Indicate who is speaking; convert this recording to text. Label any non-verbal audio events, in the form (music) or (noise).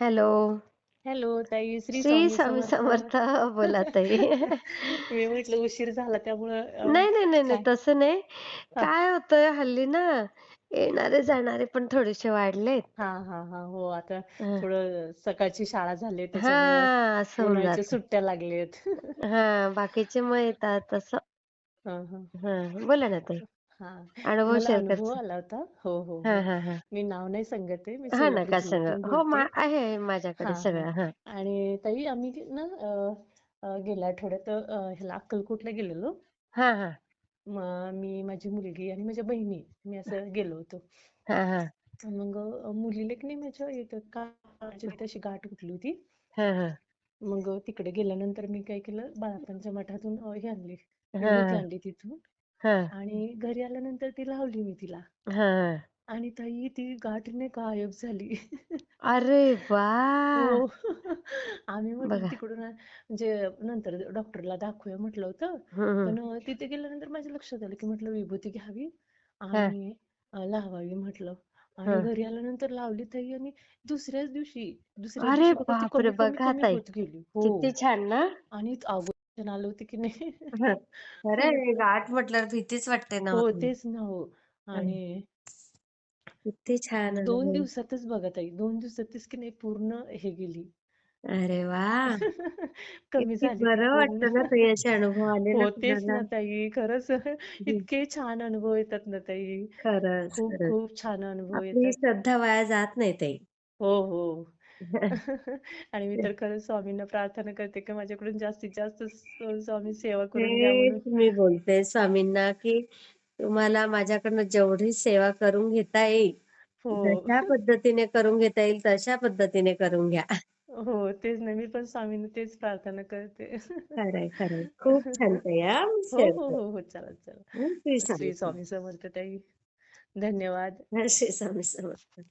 Speaker 1: Hello.
Speaker 2: Hello ताई, श्री
Speaker 1: श्री
Speaker 2: स्वामी
Speaker 1: स्वामी
Speaker 2: समर्थ.
Speaker 1: समर्थ. बोला ताई. (laughs)
Speaker 2: मी म्हटलं उशीर झाला त्यामुळं अ,
Speaker 1: नाही, नाही, नाही, नाही.
Speaker 2: काय
Speaker 1: तसं नाही.
Speaker 2: हां.
Speaker 1: काय होतंय हल्ली ना, येणारे-जाणारे पण थोडेसे वाढलेत.
Speaker 2: हां, हां, हां. हो, आता
Speaker 1: हं.
Speaker 2: थोडं सकाळची शाळा झाली आहे त्याच्यामुळं
Speaker 1: हां, असं होऊन
Speaker 2: उन्हाळ्याच्या
Speaker 1: जातं.
Speaker 2: सुट्ट्या लागलेत.
Speaker 1: हां, बाकीचे मग येतात असं.
Speaker 2: हां, हां.
Speaker 1: हां, बोला ना ताई.
Speaker 2: हां,
Speaker 1: अनुभव
Speaker 2: मला
Speaker 1: शेअर
Speaker 2: अनुभव. आला होता. हो, हो,
Speaker 1: हां,
Speaker 2: हो.
Speaker 1: हां, हां.
Speaker 2: मी नाव नाही सांगत आहे. मी
Speaker 1: हां, नका सांगू.
Speaker 2: सोलापूरमधून
Speaker 1: हो, मा
Speaker 2: बोलते.
Speaker 1: आहे माझ्याकडे
Speaker 2: हां, हां.
Speaker 1: सगळं. हां.
Speaker 2: आणि ताई आम्ही ना अ, अ, गेल्या आठवड्यात अ, ह्याला अक्कलकोटला गेलेलो.
Speaker 1: हां, हां.
Speaker 2: मग मी, माझी मुलगी आणि माझ्या बहिणी मी असं गेलो होतो.
Speaker 1: हां, हां.
Speaker 2: मग अ, मुलीला की नाही माझ्या इथं कानाच्या तिथं अशी गाठ उठली होती.
Speaker 1: हां, हां.
Speaker 2: मग तिकडे गेल्यानंतर मी काय केलं, बाळाप्पांच्या मठातून अ, हे आणली,
Speaker 1: हां.
Speaker 2: आणली तिथून
Speaker 1: हां.
Speaker 2: आणि घरी आल्यानंतर ती लावली मी तिला.
Speaker 1: हां, हां.
Speaker 2: आणि ताई ती गाठ नाही गायब झाली.
Speaker 1: अरे (laughs)
Speaker 2: हो.
Speaker 1: वाह!
Speaker 2: आम्ही म्हटलं
Speaker 1: बघा.
Speaker 2: तिकडून म्हणजे नंतर डॉक्टरला दाखवूया म्हटलं होतं.
Speaker 1: हं, हं.
Speaker 2: पण अ, तिथे गेल्यानंतर माझ्या लक्षात आलं, की म्हटलं विभूती घ्यावी
Speaker 1: हां,
Speaker 2: आणि अ, लावावी म्हटलं. आणि
Speaker 1: हां.
Speaker 2: घरी आल्यानंतर लावली ताई आणि दुसऱ्याच दिवशी, दुसऱ्या
Speaker 1: अरे
Speaker 2: दिवशी बघा ती
Speaker 1: बापरे!
Speaker 2: कमी, कमी,
Speaker 1: बघा
Speaker 2: कमी
Speaker 1: ताई,
Speaker 2: होत गेली.
Speaker 1: किती
Speaker 2: हो.
Speaker 1: छान ना?
Speaker 2: आणि अगोदर आलं होतं की नाही. (laughs)
Speaker 1: खरं. आहे, गाठ म्हटल्यावर भीतीच वाटते ना हो.
Speaker 2: तेच ना हो.
Speaker 1: हं.
Speaker 2: आणि
Speaker 1: किती छान
Speaker 2: 2
Speaker 1: अनुभव.
Speaker 2: दिवसातच बघा ताई, 2 दिवसातच की नाही पूर्ण हे गेली.
Speaker 1: अरे वाह! (laughs)
Speaker 2: कमी
Speaker 1: किती
Speaker 2: झाली ती
Speaker 1: बरं
Speaker 2: पूर्ण.
Speaker 1: वाटतं ना ताई असे अनुभव आले ना
Speaker 2: हो, तेच
Speaker 1: कुणाला.
Speaker 2: ना ताई. खरंच (laughs)
Speaker 1: हं.
Speaker 2: इतके छान अनुभव येतात ना ताई.
Speaker 1: खरंच,
Speaker 2: खूप
Speaker 1: खरंच.
Speaker 2: खूप छान अनुभव
Speaker 1: आपली
Speaker 2: येतात.
Speaker 1: श्रद्धा वाया जात नाही ताई.
Speaker 2: हो, हो. (laughs) आणि मी तर खरंच स्वामींना प्रार्थना करते, की माझ्याकडून जास्तीत जास्त स्वामी सेवा करून घ्या म्हणून.
Speaker 1: मी बोलते स्वामींना, की तुम्हाला माझ्याकडनं जेवढी सेवा करून घेता येईल,
Speaker 2: हो.
Speaker 1: जशा पद्धतीने करून घेता येईल तशा पद्धतीने करून घ्या.
Speaker 2: हो, तेच ना. मी पण स्वामींना तेच प्रार्थना करते.
Speaker 1: खरंय, खरंय. (laughs) खूप छान हां,
Speaker 2: हो, हो. हो. चला, चला.
Speaker 1: श्री स्वामी समर्थ.
Speaker 2: ताई. धन्यवाद.
Speaker 1: श्री स्वामी समर्थ.